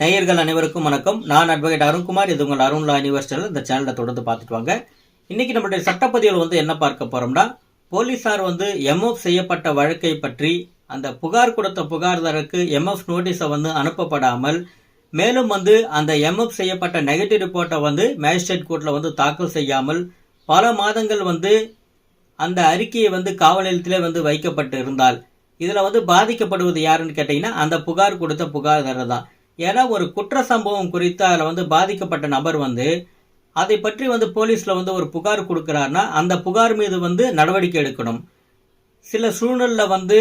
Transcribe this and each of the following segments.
நேயர்கள் அனைவருக்கும் வணக்கம். நான் அட்வொகேட் அருண்குமார். இது உங்கள் அருண்லா யூனிவர்சிட்டியில் இந்த சேனலை தொடர்ந்து பார்த்துட்டு வாங்க. இன்றைக்கி நம்மளுடைய சட்டப்பதிவில் வந்து என்ன பார்க்க போகிறோம்னா போலீசார் வந்து எம்எஃப் செய்யப்பட்ட வழக்கை பற்றி அந்த புகார் கொடுத்த புகார்தாரருக்கு எம்எஃப் நோட்டீஸை வந்து அனுப்பப்படாமல் மேலும் வந்து அந்த எம்எஃப் செய்யப்பட்ட நெகட்டிவ் ரிப்போர்ட்டை வந்து மேஜிஸ்ட்ரேட் கோர்ட்டில் வந்து தாக்கல் செய்யாமல் பல மாதங்கள் வந்து அந்த அறிக்கையை வந்து காவல் நிலையத்திலே வந்து வைக்கப்பட்டு இருந்தால் இதில் வந்து பாதிக்கப்படுவது யாருன்னு கேட்டிங்கன்னா அந்த புகார் கொடுத்த புகார்தாரர் தான். ஏன்னா ஒரு குற்ற சம்பவம் குறித்து அதில் வந்து பாதிக்கப்பட்ட நபர் வந்து அதை பற்றி வந்து போலீஸில் வந்து ஒரு புகார் கொடுக்குறாருன்னா அந்த புகார் மீது வந்து நடவடிக்கை எடுக்கணும். சில சூழ்நிலையில் வந்து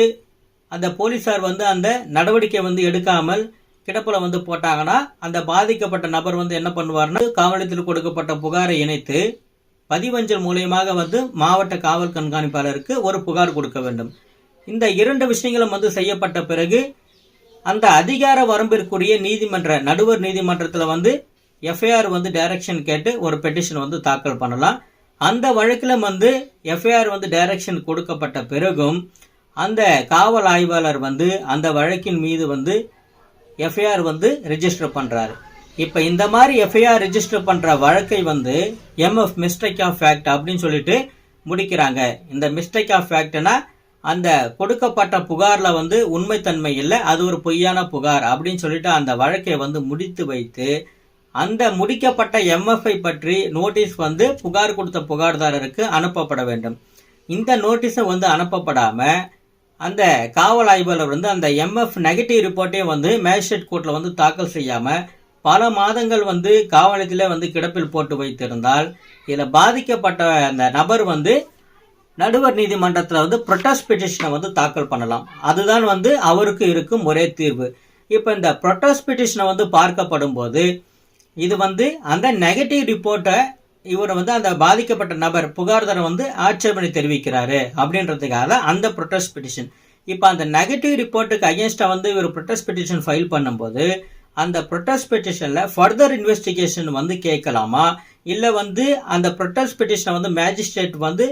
அந்த போலீஸார் வந்து அந்த நடவடிக்கை வந்து எடுக்காமல் கிடப்பில் வந்து போட்டாங்கன்னா அந்த பாதிக்கப்பட்ட நபர் வந்து என்ன பண்ணுவார்னா காவலத்தில் கொடுக்கப்பட்ட புகாரை இணைத்து பதிவஞ்சல் மூலியமாக வந்து மாவட்ட காவல் கண்காணிப்பாளருக்கு ஒரு புகார் கொடுக்க வேண்டும். இந்த இரண்டு விஷயங்களும் வந்து செய்யப்பட்ட பிறகு அந்த அதிகார வரம்பிற்குரிய நீதிமன்ற நடுவர் நீதிமன்றத்தில் வந்து எஃப்ஐஆர் வந்து டைரக்ஷன் கேட்டு ஒரு பெட்டிஷன் வந்து தாக்கல் பண்ணலாம். அந்த வழக்கில் வந்து எஃப்ஐஆர் வந்து டைரக்ஷன் கொடுக்கப்பட்ட பிறகும் அந்த காவல் ஆய்வாளர் வந்து அந்த வழக்கின் மீது வந்து எஃப்ஐஆர் வந்து ரிஜிஸ்டர் பண்ணுறாரு இப்போ இந்த மாதிரி எஃப்ஐஆர் ரிஜிஸ்டர் பண்ணுற வழக்கை வந்து எம்எஃப் மிஸ்டேக் ஆஃப் ஃபேக்ட் அப்படின்னு சொல்லிட்டு முடிக்கிறாங்க. இந்த மிஸ்டேக் ஆஃப் ஃபேக்ட்னா அந்த கொடுக்கப்பட்ட புகார்ல வந்து உண்மைத்தன்மை இல்லை அது ஒரு பொய்யான புகார் அப்படின்னு சொல்லிட்டு அந்த வழக்கை வந்து முடித்து வைத்து அந்த முடிக்கப்பட்ட எம்எஃப்ஐ பற்றி நோட்டீஸ் வந்து புகார் கொடுத்த புகார்தாரருக்கு அனுப்பப்பட வேண்டும். இந்த நோட்டீஸை வந்து அனுப்பப்படாம அந்த காவல் ஆய்வாளர் வந்து அந்த எம்எஃப் நெகட்டிவ் ரிப்போர்ட்டே வந்து மேஜிஸ்ட்ரேட் கோர்ட்டில் வந்து தாக்கல் செய்யாமல் பல மாதங்கள் வந்து காவலத்தில் வந்து கிடப்பில் போட்டு வைத்திருந்தால் இதில் பாதிக்கப்பட்ட அந்த நபர் வந்து நடுவர் நீதிமன்றத்தில் வந்து ப்ரொட்டஸ்ட் பெட்டிஷனை வந்து தாக்கல் பண்ணலாம். அதுதான் வந்து அவருக்கு இருக்கும் ஒரே தீர்வு. இப்போ இந்த ப்ரொட்டஸ்ட் பெட்டிஷனை வந்து பார்க்கப்படும் போது இது வந்து அந்த நெகட்டிவ் ரிப்போர்ட்டை இவர் வந்து அந்த பாதிக்கப்பட்ட நபர் புகார்தாரர் வந்து ஆட்சேபனை தெரிவிக்கிறாரு அப்படின்றதுக்காக அந்த ப்ரொட்டஸ்ட் பெட்டிஷன் இப்போ அந்த நெகட்டிவ் ரிப்போர்ட்டுக்கு அகேன்ஸ்டாக வந்து இவர் ப்ரொட்டஸ்ட் பெட்டிஷன் ஃபைல் பண்ணும்போது அந்த ப்ரொட்டஸ்ட் பெட்டிஷனில் ஃபர்தர் இன்வெஸ்டிகேஷன் வந்து கேட்கலாமா? இல்லை வந்து அந்த ப்ரொட்டஸ்ட் பெட்டிஷனை வந்து மேஜிஸ்ட்ரேட் வந்து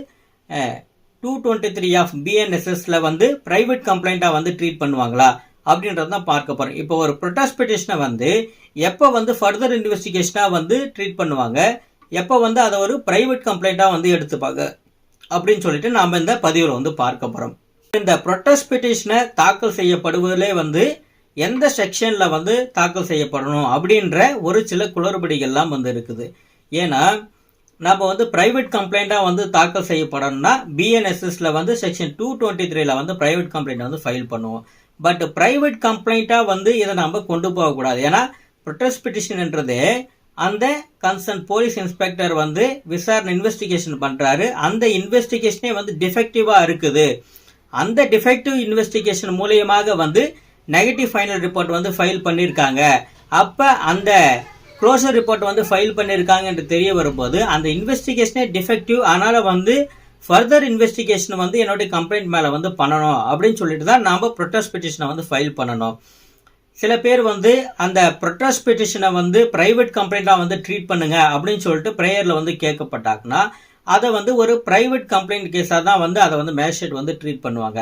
டூ டுவெண்ட்டி த்ரீ ஆஃப் பிஎன்எஸ்எஸ்ல வந்து பிரைவேட் கம்ப்ளைண்ட்டாக வந்து ட்ரீட் பண்ணுவாங்களா? அப்படின்றது தான் பார்க்க போகிறோம் இப்போ ஒரு ப்ரொட்டஸ்ட் பெட்டிஷனை வந்து எப்போ வந்து ஃபர்தர் இன்வெஸ்டிகேஷனாக வந்து ட்ரீட் பண்ணுவாங்க? எப்போ வந்து அதை ஒரு பிரைவேட் கம்ப்ளைண்ட்டாக வந்து எடுத்துப்பாங்க? அப்படின்னு சொல்லிட்டு நாம் இந்த பதிவில் வந்து பார்க்க போகிறோம் இந்த ப்ரொட்டஸ்ட் பெட்டிஷனை தாக்கல் செய்யப்படுவதிலே வந்து எந்த செக்ஷனில் வந்து தாக்கல் செய்யப்படணும் அப்படின்ற ஒரு சில குளறுபடிகள்லாம் வந்து இருக்குது. ஏன்னா நம்ம வந்து பிரைவேட் கம்ப்ளைண்ட்டாக வந்து தாக்கல் செய்யப்படணும்னா பிஎன்எஸ்எஸில் வந்து செக்ஷன் டூ டுவெண்ட்டி த்ரீல வந்து பிரைவேட் கம்ப்ளைண்ட் வந்து ஃபைல் பண்ணுவோம். பட் பிரைவேட் கம்ப்ளைண்ட்டாக வந்து இதை நம்ம கொண்டு போகக்கூடாது. ஏன்னா ப்ரொட்டஸ்ட் பிட்டிஷன்ன்றது அந்த கன்சர்ன் போலீஸ் இன்ஸ்பெக்டர் வந்து விசாரணை இன்வெஸ்டிகேஷன் பண்ணுறாரு அந்த இன்வெஸ்டிகேஷனே வந்து டிஃபெக்டிவாக இருக்குது. அந்த டிஃபெக்டிவ் இன்வெஸ்டிகேஷன் மூலியமாக வந்து நெகட்டிவ் ஃபைனல் ரிப்போர்ட் வந்து ஃபைல் பண்ணியிருக்காங்க அப்போ அந்த க்ளோஷர் ரிப்போர்ட் வந்து ஃபைல் பண்ணியிருக்காங்க என்று தெரிய வரும்போது அந்த இன்வெஸ்டிகேஷனே டிஃபெக்டிவ் அதனால் வந்து ஃபர்தர் இன்வெஸ்டிகேஷன் வந்து என்னுடைய கம்ப்ளைண்ட் மேலே வந்து பண்ணணும் அப்படின்னு சொல்லிட்டு தான் நாம் ப்ரொட்டஸ்ட் பெட்டிஷனை வந்து ஃபைல் பண்ணணும். சில பேர் வந்து அந்த ப்ரொட்டஸ்ட் பெட்டிஷனை வந்து ப்ரைவேட் கம்ப்ளைண்ட்டாக வந்து ட்ரீட் பண்ணுங்க அப்படின்னு சொல்லிட்டு ப்ரேயரில் வந்து கேட்கப்பட்டாங்கன்னா அதை வந்து ஒரு ப்ரைவேட் கம்ப்ளைண்ட் கேஸாக தான் வந்து அதை வந்து மேஜிஸ்ட்ரேட் வந்து ட்ரீட் பண்ணுவாங்க.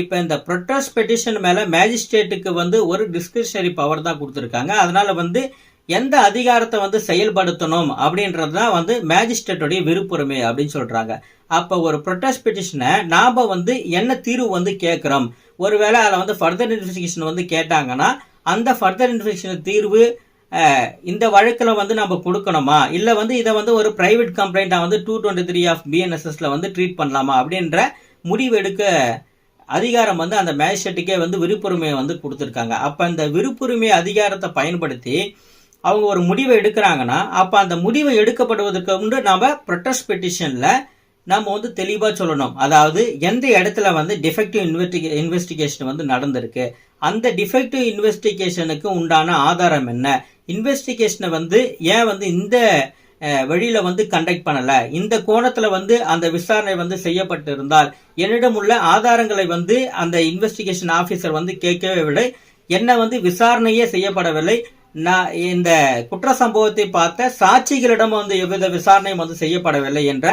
இப்போ இந்த ப்ரொட்டஸ்ட் பெட்டிஷன் மேலே மேஜிஸ்ட்ரேட்டுக்கு வந்து ஒரு டிஸ்கிரிஷனரி பவர் தான் கொடுத்துருக்காங்க. அதனால் வந்து எந்த அதிகாரத்தை வந்து செயல்படுத்தணும் அப்படின்றது தான் வந்து மேஜிஸ்ட்ரேட்டுடைய விருப்புரிமை அப்படின்னு சொல்கிறாங்க அப்போ ஒரு ப்ரொட்டஸ்ட் பெட்டிஷனை நாம் வந்து என்ன தீர்வு வந்து கேட்குறோம்? ஒருவேளை அதில் வந்து ஃபர்தர் இன்வெஸ்டிகேஷன் வந்து கேட்டாங்கன்னா அந்த ஃபர்தர் இன்வெஸ்டிகேஷன் தீர்வு இந்த வழக்கில் வந்து நம்ம கொடுக்கணுமா? இல்லை வந்து இதை வந்து ஒரு ப்ரைவேட் கம்ப்ளைண்ட்டாக வந்து டூ டுவெண்ட்டி த்ரீ ஆஃப் பிஎன்எஸ்எஸில் வந்து ட்ரீட் பண்ணலாமா? அப்படின்ற முடிவு எடுக்க அதிகாரம் வந்து அந்த மேஜிஸ்ட்ரேட்டுக்கே வந்து விருப்புரிமையை வந்து கொடுத்துருக்காங்க. அப்போ அந்த விருப்புரிமை அதிகாரத்தை பயன்படுத்தி அவங்க ஒரு முடிவை எடுக்கிறாங்கன்னா அப்போ அந்த முடிவை எடுக்கப்படுவதற்கு முன்பு நம்ம ப்ரொட்டஸ்ட் பெட்டிஷனில் நம்ம வந்து தெளிவாக சொல்லணும். அதாவது எந்த இடத்துல வந்து டிஃபெக்டிவ் இன்வெஸ்டிகே இன்வெஸ்டிகேஷன் வந்து நடந்திருக்கு அந்த டிஃபெக்டிவ் இன்வெஸ்டிகேஷனுக்கு உண்டான ஆதாரம் என்ன? இன்வெஸ்டிகேஷனை வந்து ஏன் வந்து இந்த வழியில் வந்து கண்டக்ட் பண்ணலை? இந்த கோணத்தில் வந்து அந்த விசாரணை வந்து செய்யப்பட்டு இருந்தால் என்னிடம் உள்ள ஆதாரங்களை வந்து அந்த இன்வெஸ்டிகேஷன் ஆஃபீஸர் வந்து கேட்கவே வில்லை. என்ன வந்து விசாரணையே செய்யப்படவில்லை. நான் இந்த குற்ற சம்பவத்தை பார்த்த சாட்சிகளிடம் வந்து எவ்வித விசாரணையும் வந்து செய்யப்படவில்லை என்ற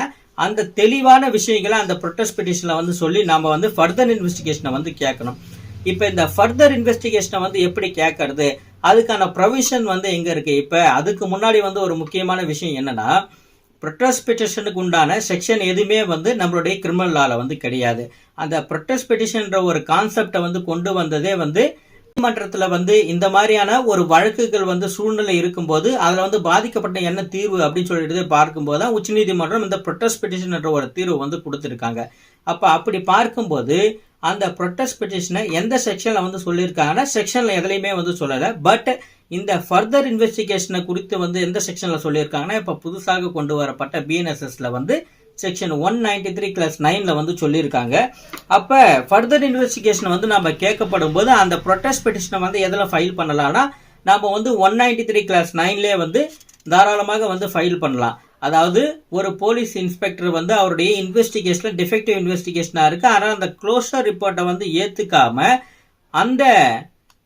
அந்த தெளிவான விஷயங்களை அந்த ப்ரொட்டஸ்ட் பெட்டிஷனில் வந்து சொல்லி நாம் வந்து ஃபர்தர் இன்வெஸ்டிகேஷனை வந்து கேட்கணும். இப்போ இந்த ஃபர்தர் இன்வெஸ்டிகேஷனை வந்து எப்படி கேட்கறது? அதுக்கான ப்ரொவிஷன் வந்து எங்கே இருக்குது இப்போ அதுக்கு முன்னாடி வந்து ஒரு முக்கியமான விஷயம் என்னன்னா ப்ரொட்டஸ்ட் பெட்டிஷனுக்கு உண்டான செக்ஷன் எதுவுமே வந்து நம்மளுடைய கிரிமினல் லால வந்து கிடையாது. அந்த ப்ரொட்டஸ்ட் பெட்டிஷன்ற ஒரு கான்செப்டை வந்து கொண்டு வந்ததே வந்து நீதிமன்றத்துல வந்து இந்த மாதிரியான ஒரு வழக்குகள் வந்து சூழ்நிலை இருக்கும்போது அதுல வந்து பாதிக்கப்பட்ட என்ன தீர்வு அப்படின்னு சொல்லிட்டு பார்க்கும்போது தான் உச்சநீதிமன்றம் இந்த ப்ரொட்டஸ்ட் பெட்டிஷன் என்ற ஒரு தீர்வு வந்து கொடுத்துருக்காங்க. அப்ப அப்படி பார்க்கும்போது அந்த ப்ரொட்டஸ்ட் பெட்டிஷனை எந்த செக்ஷனில் வந்து சொல்லியிருக்காங்கன்னா செக்ஷனில் எதுலையுமே வந்து சொல்லலை. பட் இந்த ஃபர்தர் இன்வெஸ்டிகேஷனை குறித்து வந்து எந்த செக்ஷனில் சொல்லியிருக்காங்கன்னா இப்போ புதுசாக கொண்டு வரப்பட்ட பிஎன்எஸ்எஸ்ல வந்து section one ninety three clause நைனில் வந்து சொல்லியிருக்காங்க. அப்போ ஃபர்தர் இன்வெஸ்டிகேஷன் வந்து நம்ம கேட்கப்படும் போது அந்த ப்ரொட்டஸ்ட் பெட்டிஷனை வந்து எதில் ஃபைல் பண்ணலாம்னா நம்ம வந்து ஒன் நைன்டி த்ரீ கிளாஸ் நைன்லேயே வந்து தாராளமாக வந்து ஃபைல் பண்ணலாம். அதாவது ஒரு போலீஸ் இன்ஸ்பெக்டர் வந்து அவருடைய இன்வெஸ்டிகேஷனில் டிஃபெக்டிவ் இன்வெஸ்டிகேஷனாக இருக்குது ஆனால் அந்த க்ளோஸர் ரிப்போர்ட்டை வந்து ஏற்றுக்காம அந்த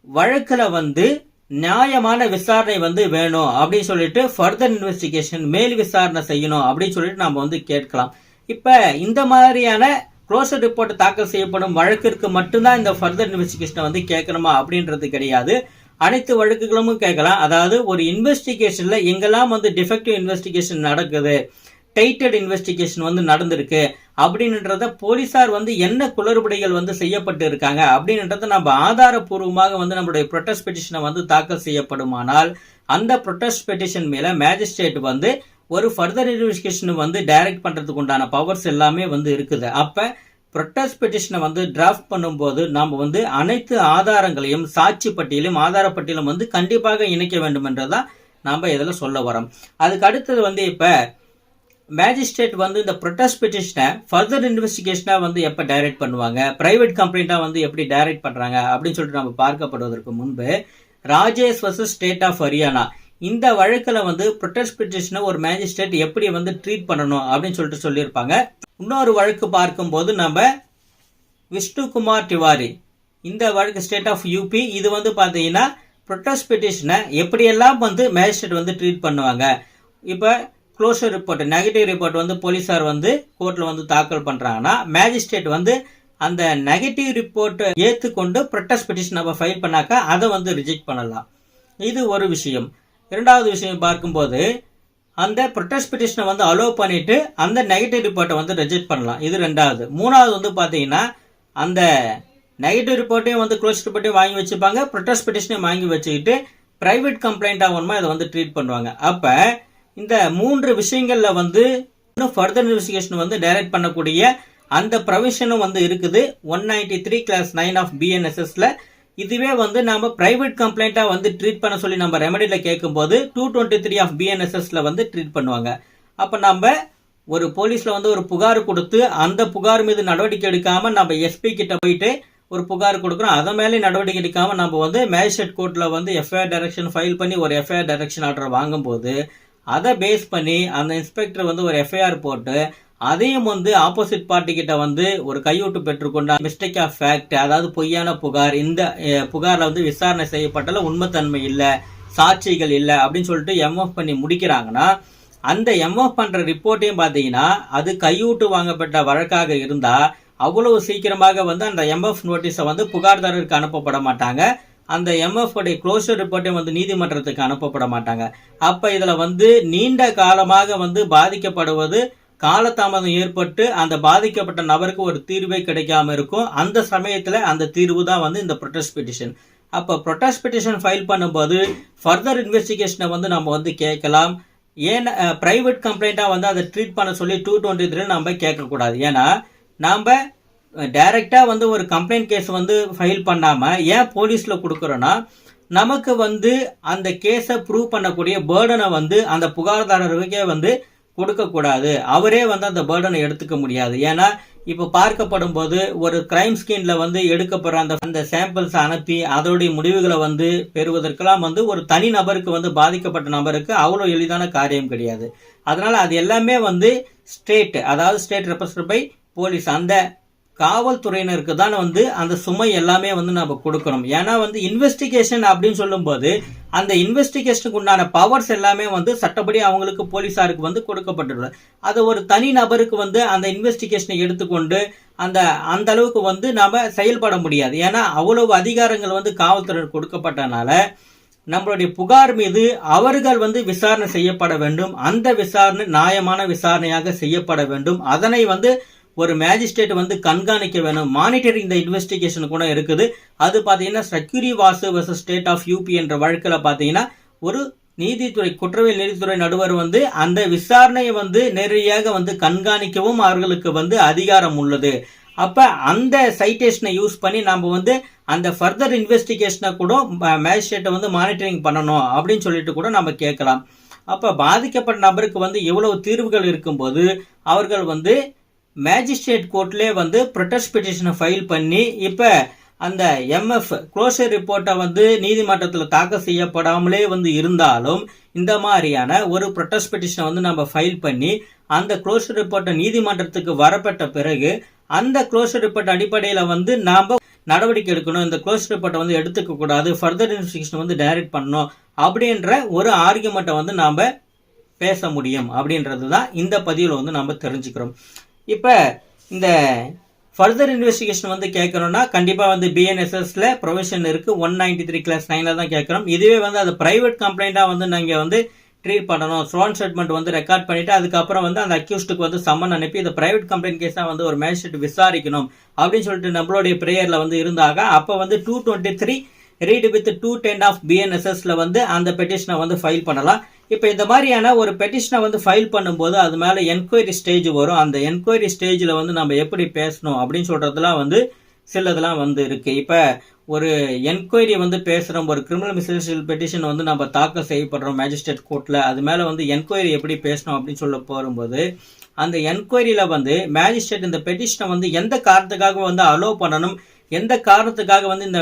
வழக்கில் வந்து நியாயமான விசாரணை வந்து வேணும் அப்படின்னு சொல்லிட்டு ஃபர்தர் இன்வெஸ்டிகேஷன் மேல் விசாரணை செய்யணும் அப்படின்னு சொல்லிட்டு நம்ம வந்து கேட்கலாம். இப்போ இந்த மாதிரியான க்ளோசர் ரிப்போர்ட் தாக்கல் செய்யப்படும் வழக்கிற்கு மட்டும்தான் இந்த ஃபர்தர் இன்வெஸ்டிகேஷனை வந்து கேட்கணுமா அப்படின்றது கிடையாது. அனைத்து வழக்குகளும் கேட்கலாம். அதாவது ஒரு இன்வெஸ்டிகேஷனில் எங்கெல்லாம் வந்து டிஃபெக்டிவ் இன்வெஸ்டிகேஷன் நடக்குது? டைட்டட் இன்வெஸ்டிகேஷன் வந்து நடந்திருக்கு. அப்படின்றத போலீசார் வந்து என்ன குளறுபடிகள் வந்து செய்யப்பட்டு இருக்காங்க அப்படின்றத நம்ம ஆதாரப்பூர்வமாக வந்து நம்மளுடைய ப்ரொட்டஸ்ட் பெட்டிஷனை வந்து தாக்கல் செய்யப்படுமானால் அந்த ப்ரொட்டஸ்ட் பெட்டிஷன் மேல மேஜிஸ்ட்ரேட் வந்து ஒரு ஃபர்தர் இன்வெஸ்டிகேஷன் வந்து டைரக்ட் பண்றதுக்கு உண்டான பவர்ஸ் எல்லாமே வந்து இருக்குது. அப்ப ப்ரொட்டஸ்ட் பெட்டிஷனை வந்து டிராஃப்ட் பண்ணும்போது நாம் வந்து அனைத்து ஆதாரங்களையும் சாட்சி பட்டியலும் ஆதாரப்பட்டியலும் வந்து கண்டிப்பாக இணைக்க வேண்டும் என்றதான் நாம் இதில் சொல்ல வரோம் அதுக்கு அடுத்தது வந்து இப்போ மேஜிஸ்ட்ரேட் வந்து இந்த ப்ரொட்டஸ்ட் பெட்டிஷனை ஃபர்தர் இன்வெஸ்டிகேஷனாக வந்து எப்போ டைரக்ட் பண்ணுவாங்க? பிரைவேட் கம்ப்ளைண்ட்டாக வந்து எப்படி டைரக்ட் பண்ணுறாங்க அப்படின்னு சொல்லிட்டு நம்ம பார்க்கப்படுவதற்கு முன்பு Rajesh versus state of Haryana இந்த வழக்கில் வந்து ப்ரொட்டஸ்ட் பெட்டிஷனை ஒரு மேஜிஸ்ட்ரேட் எப்படி வந்து ட்ரீட் பண்ணணும் அப்படின்னு சொல்லிட்டு சொல்லியிருப்பாங்க. இன்னொரு வழக்கு பார்க்கும்போது நம்ம விஷ்ணுகுமார் திவாரி இந்த வழக்கு ஸ்டேட் ஆஃப் யூபி இது வந்து பார்த்தீங்கன்னா ப்ரொட்டஸ்ட் பெட்டிஷனை எப்படியெல்லாம் வந்து மேஜிஸ்ட்ரேட் வந்து ட்ரீட் பண்ணுவாங்க? இப்போ க்ளோஷர் ரிப்போர்ட் நெகட்டிவ் ரிப்போர்ட் வந்து போலீஸார் வந்து கோர்ட்டில் வந்து தாக்கல் பண்ணுறாங்கன்னா மேஜிஸ்ட்ரேட் வந்து அந்த நெகட்டிவ் ரிப்போர்ட்டை ஏற்றுக்கொண்டு ப்ரொட்டஸ்ட் பெட்டிஷன் நம்ம ஃபைல் பண்ணாக்கா அதை வந்து ரிஜெக்ட் பண்ணலாம். இது ஒரு விஷயம். இரண்டாவது விஷயம் பார்க்கும்போது அந்த ப்ரொட்டஸ்ட் பெட்டிஷனை வந்து அலோவ் பண்ணிவிட்டு அந்த நெகட்டிவ் ரிப்போர்ட்டை வந்து ரிஜெக்ட் பண்ணலாம். இது ரெண்டாவது. மூணாவது வந்து பார்த்தீங்கன்னா அந்த நெகட்டிவ் ரிப்போர்ட்டையும் வந்து க்ளோஸ் ரிப்போர்ட்டையும் வாங்கி வச்சுப்பாங்க ப்ரொட்டஸ்ட் பெட்டிஷனையும் வாங்கி வச்சுக்கிட்டு ப்ரைவேட் கம்ப்ளைண்ட் ஆகணுமா இதை வந்து ட்ரீட் பண்ணுவாங்க. அப்போ இந்த மூன்று விஷயங்கள்ல வந்து இன்னும் ஃபர்தர் இன்வெஸ்டிகேஷன் வந்து டைரக்ட் பண்ணக்கூடிய அந்த ப்ரொவிஷனும் வந்து இருக்குது. One ninety three clause nine of பிஎன்எஸ்எஸ்ல இதுவே வந்து நாம பிரைவேட் கம்ப்ளைண்டா வந்து ட்ரீட் பண்ண சொல்லி நம்ம ரெமடியில கேட்கும்போது டூ டுவெண்ட்டி த்ரீ ஆஃப் பிஎன்எஸ்எஸ்ல வந்து ட்ரீட் பண்ணுவாங்க. அப்ப நம்ம ஒரு போலீஸ்ல வந்து ஒரு புகார் கொடுத்து அந்த புகார் மீது நடவடிக்கை எடுக்காம நம்ம எஸ்பி கிட்ட போயிட்டு ஒரு புகார் கொடுக்குறோம். அதை மேலே நடவடிக்கை எடுக்காம நம்ம வந்து மேஜிஸ்ட்ரேட் கோர்ட்ல வந்து எஃப்ஐஆர் டைரக்ஷன் ஃபைல் பண்ணி ஒரு எஃப்ஐஆர் டைரக்ஷன் ஆர்டர் வாங்கும்போது அதை பேஸ் பண்ணி அந்த இன்ஸ்பெக்டர் வந்து ஒரு எஃப்ஐஆர் போட்டு அதையும் வந்து ஆப்போசிட் பார்ட்டி கிட்ட வந்து ஒரு கையூட்டு பெற்றுக்கொண்ட மிஸ்டேக் ஆஃப் ஃபேக்ட் அதாவது பொய்யான புகார் இந்த புகாரில் வந்து விசாரணை செய்யப்பட்டால உண்மைத்தன்மை இல்லை சாட்சிகள் இல்லை அப்படின்னு சொல்லிட்டு எம்எஃப் பண்ணி முடிக்கிறாங்கன்னா அந்த எம்எஃப் பண்ணுற ரிப்போர்ட்டையும் பார்த்தீங்கன்னா அது கையூட்டு வாங்கப்பட்ட வழக்காக இருந்தால் அவ்வளவு சீக்கிரமாக வந்து அந்த எம்எஃப் நோட்டீஸை வந்து புகார்தாரருக்கு அனுப்பப்பட மாட்டாங்க. அந்த எம்எஃப் உடைய க்ளோஷர் ரிப்போர்ட்டையும் வந்து நீதிமன்றத்துக்கு அனுப்பப்பட மாட்டாங்க. அப்போ இதில் வந்து நீண்ட காலமாக வந்து பாதிக்கப்படுவது காலதாமதம் ஏற்பட்டு அந்த பாதிக்கப்பட்ட நபருக்கு ஒரு தீர்வே கிடைக்காம இருக்கும். அந்த சமயத்தில் அந்த தீர்வு தான் வந்து இந்த ப்ரொட்டஸ்ட் பெட்டிஷன் அப்போ ப்ரொட்டஸ்ட் பெட்டிஷன் ஃபைல் பண்ணும்போது ஃபர்தர் இன்வெஸ்டிகேஷனை வந்து நம்ம வந்து கேட்கலாம். ஏன்னா ப்ரைவேட் கம்ப்ளைண்ட்டாக வந்து அதை ட்ரீட் பண்ண சொல்லி டூ டுவெண்ட்டி த்ரீ நம்ம கேட்கக்கூடாது. ஏன்னா நாம் டைரெக்டாக வந்து ஒரு கம்ப்ளைண்ட் கேஸ் வந்து ஃபைல் பண்ணாமல் ஏன் போலீஸில் கொடுக்குறோன்னா நமக்கு வந்து அந்த கேஸை ப்ரூவ் பண்ணக்கூடிய பேர்டனை வந்து அந்த புகார்தாரருக்கே வந்து கொடுக்கக்கூடாது அவரே வந்து அந்த பேர்டனை எடுத்துக்க முடியாது. ஏன்னா இப்போ பார்க்கப்படும் போது ஒரு கிரைம் ஸ்கீனில் வந்து எடுக்கப்படுற அந்த அந்த சாம்பிள்ஸ் அனுப்பி அதோடைய முடிவுகளை வந்து பெறுவதற்கெல்லாம் வந்து ஒரு தனி நபருக்கு வந்து பாதிக்கப்பட்ட நபருக்கு அவ்வளோ எளிதான காரியம் கிடையாது. அதனால் அது எல்லாமே வந்து ஸ்டேட் அதாவது ஸ்டேட் ரெப்ரசன்ட் பை போலீஸ் அந்த காவல்துறையினருக்கு தான் வந்து அந்த சுமை எல்லாமே வந்து நம்ம கொடுக்கணும். ஏன்னா வந்து இன்வெஸ்டிகேஷன் அப்படின்னு சொல்லும்போது அந்த இன்வெஸ்டிகேஷனுக்கு உண்டான பவர்ஸ் எல்லாமே வந்து சட்டப்படி அவங்களுக்கு போலீஸாருக்கு வந்து கொடுக்கப்பட்டுள்ளது. அது ஒரு தனி நபருக்கு வந்து அந்த இன்வெஸ்டிகேஷனை எடுத்துக்கொண்டு அந்த அந்த அளவுக்கு வந்து நாம் செயல்பட முடியாது. ஏன்னா அவ்வளவு அதிகாரங்கள் வந்து காவல்துறையினர் கொடுக்கப்பட்டனால நம்மளுடைய புகார் மீது அவர்கள் வந்து விசாரணை செய்யப்பட வேண்டும். அந்த விசாரணை நியாயமான விசாரணையாக செய்யப்பட வேண்டும். அதனை வந்து ஒரு மேஜிஸ்ட்ரேட் வந்து கண்காணிக்க வேணும். மானிட்டரிங் இந்த இன்வெஸ்டிகேஷன் கூட இருக்குது. அது பார்த்தீங்கன்னா Sakiri Vasu versus state of UP என்ற வழக்கில் பார்த்தீங்கன்னா ஒரு நீதித்துறை குற்றவியல் நீதித்துறை நடுவர் வந்து அந்த விசாரணையை வந்து நேரடியாக வந்து கண்காணிக்கவும் அவர்களுக்கு வந்து அதிகாரம் உள்ளது. அப்போ அந்த சைட்டேஷனை யூஸ் பண்ணி நம்ம வந்து அந்த ஃபர்தர் இன்வெஸ்டிகேஷனை கூட மேஜிஸ்ட்ரேட்டை வந்து மானிட்டரிங் பண்ணணும் அப்படின்னு சொல்லிட்டு கூட நம்ம கேட்கலாம். அப்போ பாதிக்கப்பட்ட நபருக்கு வந்து எவ்வளவு தீர்வுகள் இருக்கும்போது அவர்கள் வந்து மேஜிஸ்ட்ரேட் கோர்ட்லேயே வந்து ப்ரொட்டஸ்ட் பெட்டிஷனை ஃபைல் பண்ணி இப்போ அந்த எம்எஃப் குளோசர் ரிப்போர்ட்டை வந்து நீதிமன்றத்தில் தாக்கல் செய்யப்படாமலே வந்து இருந்தாலும் இந்த மாதிரியான ஒரு ப்ரொட்டஸ்ட் பெட்டிஷனை வந்து நம்ம ஃபைல் பண்ணி அந்த குளோசர் ரிப்போர்ட்டை நீதிமன்றத்துக்கு வரப்பட்ட பிறகு அந்த க்ளோஷர் ரிப்போர்ட் அடிப்படையில் வந்து நாம் நடவடிக்கை எடுக்கணும் இந்த க்ளோஸ் ரிப்போர்ட்டை வந்து எடுத்துக்க கூடாது ஃபர்தர் இன்வெஸ்டிகேஷன் வந்து டைரக்ட் பண்ணணும் அப்படின்ற ஒரு ஆர்குமெண்ட்டை வந்து நாம் பேச முடியும் அப்படின்றது தான் இந்த பதிவில் வந்து நம்ம தெரிஞ்சுக்கிறோம். இப்போ இந்த ஃபர்தர் இன்வெஸ்டிகேஷன் வந்து கேட்கணும்னா கண்டிப்பாக வந்து பிஎன்எஸ்எஸ்ல ப்ரொவிஷன் இருக்குது ஒன் நைன்டி த்ரீ கிளாஸ் நைனில் தான் கேட்குறோம் இதுவே வந்து அது ப்ரைவேட் கம்ப்ளைண்ட்டாக வந்து நீங்கள் வந்து ட்ரீட் பண்ணணும். ஸ்வான் ஸ்டேட்மெண்ட் வந்து ரெக்கார்ட் பண்ணிவிட்டு அதுக்கப்புறம் வந்து அந்த அக்யூஸ்டுக்கு வந்து சம்மன் அனுப்பி இந்த ப்ரைவேட் கம்ப்ளைண்ட் கேஸாக வந்து ஒரு மேஜிஸ்ட்ரேட் விசாரிக்கணும் அப்படின்னு சொல்லிட்டு நம்மளுடைய ப்ரேயரில் வந்து இருந்தாங்க. அப்போ வந்து two twenty three read with two ten of பிஎன்எஸ்எஸ்ல வந்து அந்த பெட்டிஷனை வந்து ஃபைல் பண்ணலாம். இப்போ இந்த மாதிரியான ஒரு பெட்டிஷனை வந்து ஃபைல் பண்ணும்போது அது மேலே என்கொயரி ஸ்டேஜ் வரும். அந்த என்கொயரி ஸ்டேஜில் வந்து நம்ம எப்படி பேசணும் அப்படின்னு சொல்கிறதுலாம் வந்து சிலதெல்லாம் வந்து இருக்குது இப்போ ஒரு என்கொயரி வந்து பேசுகிறோம் ஒரு கிரிமினல் மிஸ்லேஷன் பெட்டிஷன் வந்து நம்ம தாக்கல் செய்யப்படுறோம் மேஜிஸ்ட்ரேட் கோர்ட்டில் அது மேலே வந்து என்கொயரி எப்படி பேசணும் அப்படின்னு சொல்ல போகும்போது அந்த என்கொயரியில் வந்து மேஜிஸ்ட்ரேட் இந்த பெட்டிஷனை வந்து எந்த காரணத்துக்காக வந்து அலோவ் பண்ணணும் எந்த காரணத்துக்காக வந்து இந்த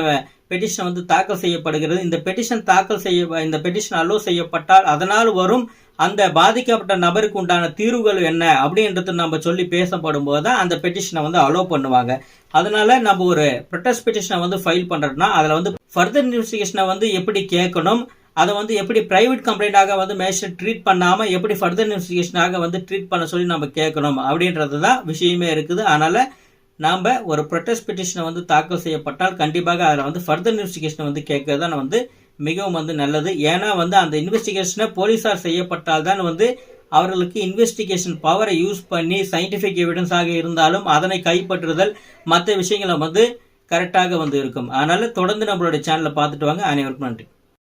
பெட்டிஷன் வந்து தாக்கல் செய்யப்படுகிறது? இந்த பெட்டிஷன் தாக்கல் செய்ய இந்த பெட்டிஷன் அலோவ் செய்யப்பட்டால் அதனால் வரும் அந்த பாதிக்கப்பட்ட நபருக்கு உண்டான தீர்வுகள் என்ன? அப்படின்றது நம்ம சொல்லி பேசப்படும் போது தான் அந்த பெட்டிஷனை வந்து அலோவ் பண்ணுவாங்க. அதனால நம்ம ஒரு ப்ரொட்டஸ்ட் பெட்டிஷனை வந்து ஃபைல் பண்ணுறோம்னா அதில் வந்து ஃபர்தர் இன்வெஸ்டிகேஷனை வந்து எப்படி கேட்கணும்? அதை வந்து எப்படி பிரைவேட் கம்ப்ளைண்டாக வந்து மேஜிஸ்ட்ரேட் ட்ரீட் பண்ணாமல் எப்படி ஃபர்தர் இன்வெஸ்டிகேஷனாக வந்து ட்ரீட் பண்ண சொல்லி நம்ம கேட்கணும்? அப்படின்றது தான் விஷயமே இருக்குது. அதனால் நாம் ஒரு ப்ரொட்டஸ்ட் பெட்டிஷனை வந்து தாக்கல் செய்யப்பட்டால் கண்டிப்பாக அதில் வந்து ஃபர்தர் இன்வெஸ்டிகேஷனை வந்து கேட்கறது தான் வந்து மிகவும் வந்து நல்லது. ஏன்னா வந்து அந்த இன்வெஸ்டிகேஷனை போலீஸார் செய்யப்பட்டால் தான் வந்து அவர்களுக்கு இன்வெஸ்டிகேஷன் பவரை யூஸ் பண்ணி சயின்டிஃபிக் எவிடன்ஸாக இருந்தாலும் அதனை கைப்பற்றுதல் மற்ற விஷயங்களை வந்து கரெக்டாக வந்து இருக்கும். அதனால் தொடர்ந்து நம்மளுடைய சேனலை பார்த்துட்டு வாங்க. அனைவருக்கும் நன்றி.